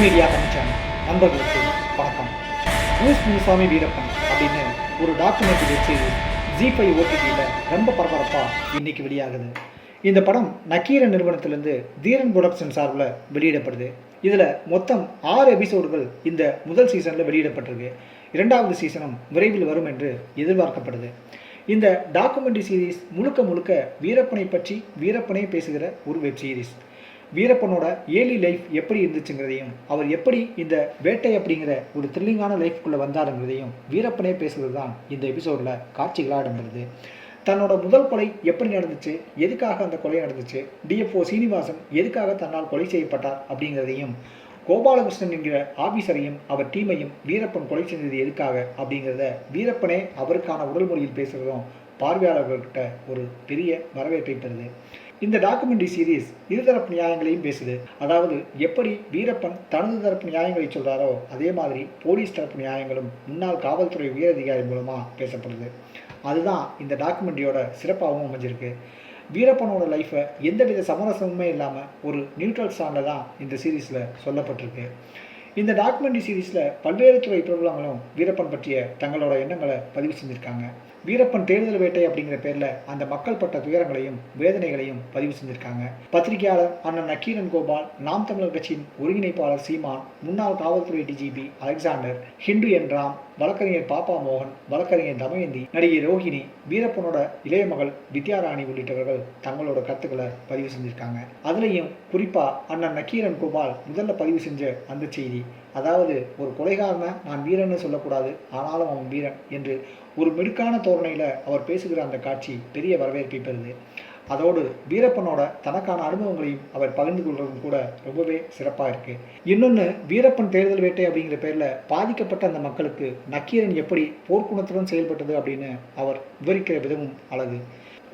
Media தமிழ்ச்சானல் நண்பர்களுக்கு வணக்கம். பூஸ் முனுசாமி வீரப்பன் அப்படின்னு ஒரு documentary web series Zee five ஓடிடியில் ரொம்ப பரபரப்பாக இன்னைக்கு வெளியாகுது. இந்த படம் நக்கீரன் நிறுவனத்திலிருந்து தீரன் ப்ரொடக்ஷன் சார்பில் வெளியிடப்படுது. இதில் மொத்தம் ஆறு எபிசோடுகள் இந்த முதல் சீசனில் வெளியிடப்பட்டிருக்கு. இரண்டாவது சீசனும் விரைவில் வரும் என்று எதிர்பார்க்கப்படுது. இந்த டாக்குமெண்ட்ரி சீரிஸ் முழுக்க முழுக்க வீரப்பனை பற்றி வீரப்பனே பேசுகிற ஒரு வெப் சீரிஸ் வீரப்பனோட ஏலி லைஃப் எப்படி இருந்துச்சுங்கிறதையும் அவர் எப்படி இந்த வேட்டை அப்படிங்கிற ஒரு த்ரில்லிங்கான லைஃப்குள்ளே வந்தாருங்கிறதையும் வீரப்பனே பேசுகிறது தான் இந்த எபிசோடில் காட்சிகளாக இடம்பெறுது. தன்னோட முதல் கொலை எப்படி நடந்துச்சு எதுக்காக அந்த கொலை நடந்துச்சு டிஎஃப்ஓ சீனிவாசன் எதுக்காக தன்னால் கொலை செய்யப்பட்டார் அப்படிங்கிறதையும் கோபாலகிருஷ்ணன் என்கிற ஆபீசரையும் அவர் டீமையும் வீரப்பன் கொலை செஞ்சது எதுக்காக அப்படிங்கிறத வீரப்பனே அவருக்கான உடல் மொழியில் பேசுகிறதும் பார்வையாளர்கள்கிட்ட ஒரு பெரிய வரவேற்பை பெறுது இந்த டாக்குமெண்ட்ரி சீரிஸ் இருதரப்பு நியாயங்களையும் பேசுது. அதாவது எப்படி வீரப்பன் தனது தரப்பு நியாயங்களை சொல்றாரோ அதே மாதிரி போலீஸ் தரப்பு நியாயங்களும் முன்னாள் காவல்துறை உயரதிகாரி மூலமாக பேசப்படுது. அதுதான் இந்த டாக்குமெண்ட்ரியோட சிறப்பாகவும் அமைஞ்சிருக்கு. வீரப்பனோட லைஃப்பை எந்தவித சமரசமுமே இல்லாமல் ஒரு நியூட்ரல் ஸ்டாண்டில் தான் இந்த சீரீஸில் சொல்லப்பட்டிருக்கு. இந்த டாக்குமெண்ட்ரி சீரீஸில் பல்வேறு துறை பிரபலங்களும் வீரப்பன் பற்றிய தங்களோட எண்ணங்களை பதிவு செஞ்சுருக்காங்க. வீரப்பன் தேர்தல் வேட்டை அப்படிங்கிற பேரில் அந்த மக்கள் பட்ட துயரங்களையும் வேதனைகளையும் பதிவு செஞ்சுருக்காங்க. பத்திரிகையாளர் அண்ணன் நக்கீரன் கோபால் நாம் தமிழர் கட்சியின் ஒருங்கிணைப்பாளர் சீமான் முன்னாள் காவல்துறை DGP Alexander Hindu N Ram வழக்கறிஞர் பாப்பா மோகன் வழக்கறிஞர் தமயந்தி நடிகை ரோஹிணி வீரப்பனோட இளைய மகள் வித்யாராணி உள்ளிட்டவர்கள் தங்களோட கருத்துக்களை பதிவு செஞ்சிருக்காங்க. அதுலேயும் குறிப்பாக அண்ணன் நக்கீரன் கோபால் முதல்ல பதிவு செஞ்ச அந்த செய்தி அதாவது ஒரு கொலைகாரனை நான் வீரன்னு சொல்லக்கூடாது ஆனாலும் அவன் வீரன் என்று ஒரு மிடுக்கான தோரணையில் அவர் பேசுகிற அந்த காட்சி பெரிய வரவேற்பை பெறுது. அதோடு வீரப்பனோட தனக்கான அனுபவங்களையும் அவர் பகிர்ந்து கொள்வதும் கூட ரொம்பவே சிறப்பாக இருக்கு. இன்னொன்று வீரப்பன் தேர்தல் வேட்டை அப்படிங்கிற பேரில் பாதிக்கப்பட்ட அந்த மக்களுக்கு நக்கீரன் எப்படி போர்க்குணத்துடன் செயல்பட்டது அப்படின்னு அவர் விவரிக்கிற விதமும் அழகு.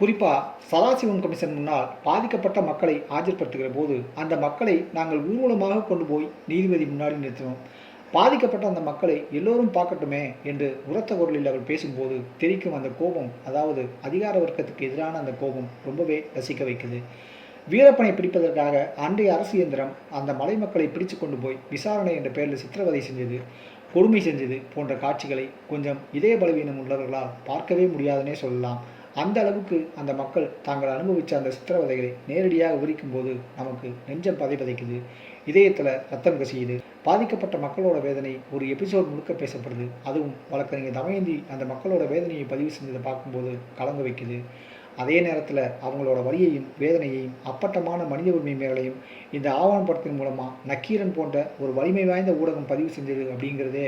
குறிப்பாக சதாசிவம் கமிஷன் முன்னால் பாதிக்கப்பட்ட மக்களை ஆஜர்படுத்துகிற போது அந்த மக்களை நாங்கள் ஊர்வலமாக கொண்டு போய் நீதிபதி முன்னாடி நிறுத்தினோம். பாதிக்கப்பட்ட அந்த மக்களை எல்லோரும் பார்க்கட்டுமே என்று உரத்த குரலில் அவள் பேசும்போது தெரிக்கும் அந்த கோபம் அதாவது அதிகார வர்க்கத்துக்கு எதிரான அந்த கோபம் ரொம்பவே ரசிக்க வைக்குது. வீரப்பனை பிடிப்பதற்காக அன்றைய அரசு இயந்திரம் அந்த மலை மக்களை பிடிச்சு கொண்டு போய் விசாரணை என்ற பெயரில் சித்திரவதை செஞ்சது கொடுமை செஞ்சது போன்ற காட்சிகளை கொஞ்சம் இதய பலவீனம் உள்ளவர்களால் பார்க்கவே முடியாதுன்னே சொல்லலாம். அந்த அளவுக்கு அந்த மக்கள் தாங்கள் அனுபவித்த அந்த சித்திரவதைகளை நேரடியாக உரிக்கும் போது நமக்கு நெஞ்சம் பதை பதைக்குது இதயத்தில் ரத்தம் கசியுது. பாதிக்கப்பட்ட மக்களோட வேதனை ஒரு எபிசோட் முழுக்க பேசப்படுது. அதுவும் வழக்கறிஞர் தமயந்தி அந்த மக்களோட வேதனையை பதிவு செஞ்சதை பார்க்கும்போது கலங்க வைக்குது. அதே நேரத்தில் அவங்களோட வழியையும் வேதனையையும் அப்பட்டமான மனித உரிமை மேலையும் இந்த ஆவணப்படத்தின் மூலமாக நக்கீரன் போன்ற ஒரு வலிமை வாய்ந்த ஊடகம் பதிவு செஞ்சது அப்படிங்கிறதே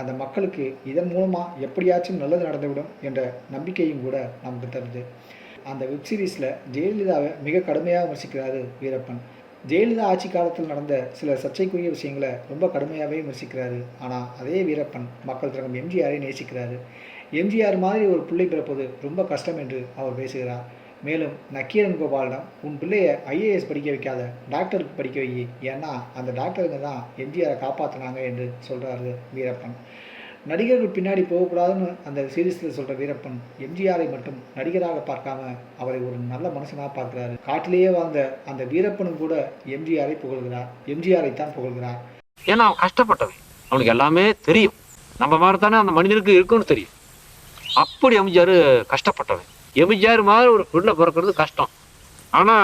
அந்த மக்களுக்கு இதன் மூலமாக எப்படியாச்சும் நல்லது நடந்துவிடும் என்ற நம்பிக்கையும் கூட நமக்கு தருது. அந்த வெப்சீரிஸில் ஜெயலலிதாவை மிக கடுமையாக விமர்சிக்கிறாரு வீரப்பன். ஜெயலலிதா ஆட்சி காலத்தில் நடந்த சில சர்ச்சைக்குரிய விஷயங்களை ரொம்ப கடுமையாகவே விமர்சிக்கிறாரு. ஆனால் அதே வீரப்பன் மக்கள் திறகம் எம்ஜிஆரை நேசிக்கிறாரு. எம்ஜிஆர் மாதிரி ஒரு பிள்ளை பிறப்பது ரொம்ப கஷ்டம் என்று அவர் பேசுகிறார். மேலும் நக்கீரன் கோபாலிடம் உன் பிள்ளைய ஐஏஎஸ் படிக்க வைக்காத டாக்டருக்கு படிக்க வை. ஏன்னா அந்த டாக்டருங்க தான் எம்ஜிஆரை காப்பாற்றினாங்க என்று சொல்கிறாரு வீரப்பன். நடிகர்கள் பின்னாடி போகக்கூடாதுன்னு அந்த சீரீஸில் சொல்கிற வீரப்பன் எம்ஜிஆரை மட்டும் நடிகராக பார்க்காம அவரை ஒரு நல்ல மனுஷனாக பார்க்குறாரு. காட்டிலேயே வாழ்ந்த அந்த வீரப்பனும் கூட எம்ஜிஆரை புகழ்கிறார். எம்ஜிஆரை தான் புகழ்கிறார். ஏன்னா அவன் கஷ்டப்பட்டவன். அவனுக்கு எல்லாமே தெரியும். நம்ம மாதிரி தானே அந்த மனிதனுக்கு இருக்குன்னு தெரியும். அப்படி எம்ஜிஆர் கஷ்டப்பட்டவன் எம்ஜிஆர் மாதிரி ஒரு பிள்ளை பிறக்கிறது கஷ்டம். ஆனா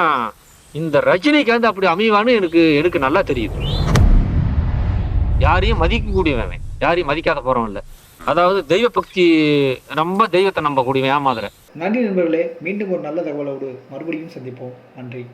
இந்த ரஜினிகாந்த் அப்படி அமைவான்னு எனக்கு எனக்கு நல்லா தெரியுது. யாரையும் மதிக்கக்கூடியவன். யாரையும் மதிக்காத போறவன் இல்லை. அதாவது தெய்வ பக்தி ரொம்ப தெய்வத்தை நம்பக்கூடியவன் ஏமாதுற. நன்றி நண்பர்களே. மீண்டும் ஒரு நல்ல தகவலோடு மறுபடியும் சந்திப்போம். நன்றி.